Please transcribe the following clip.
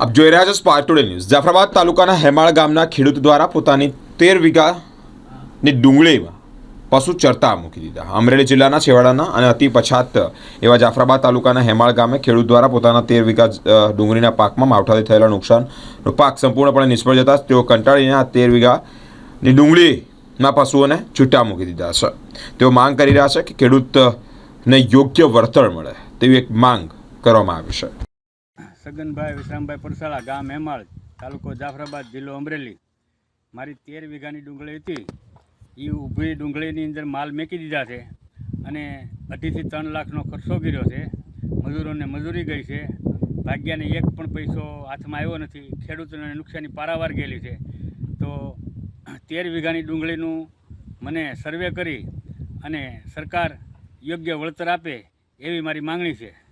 આપ જોઈ રહ્યા છો સ્પાર્ક ટુડે ન્યૂઝ જાફરાબાદ તાલુકાના હેમાળ ગામના ખેડૂત દ્વારા પોતાની તેર વીઘાની ડુંગળીમાં પશુ ચરતા મૂકી દીધા. અમરેલી જિલ્લાના છેવાડાના અને અતિ પછાત એવા જાફરાબાદ તાલુકાના હેમાળ ગામે ખેડૂત દ્વારા પોતાના તેર વીઘા ડુંગળીના પાકમાં માવઠાથી થયેલા નુકસાનનો પાક સંપૂર્ણપણે નિષ્ફળ જતા તેઓ કંટાળીને આ તેર વીઘાની ડુંગળીના પશુઓને છૂટા મૂકી દીધા છે. તેઓ માંગ કરી રહ્યા છે કે ખેડૂતને યોગ્ય વળતર મળે તેવી એક માંગ કરવામાં આવી છે. સગનભાઈ, વિશ્રામભાઈ પરસાળા ગામ હેમાળ, તાલુકો જાફરાબાદ જિલ્લો અમરેલી. મારી તેર વીઘાની ડુંગળી હતી. એ ઊભી ડુંગળીની અંદર માલ મેકી દીધા છે અને અઢીથી ત્રણ લાખનો ખર્ચો કર્યો છે. મજૂરોને મજૂરી ગઈ છે. ભાગ્યાને એક પણ પૈસો હાથમાં આવ્યો નથી. ખેડૂતોને નુકસાની પારાવાર ગયેલી છે. તો તેર વીઘાની ડુંગળીનું મને સર્વે કરી અને સરકાર યોગ્ય વળતર આપે એવી મારી માંગણી છે.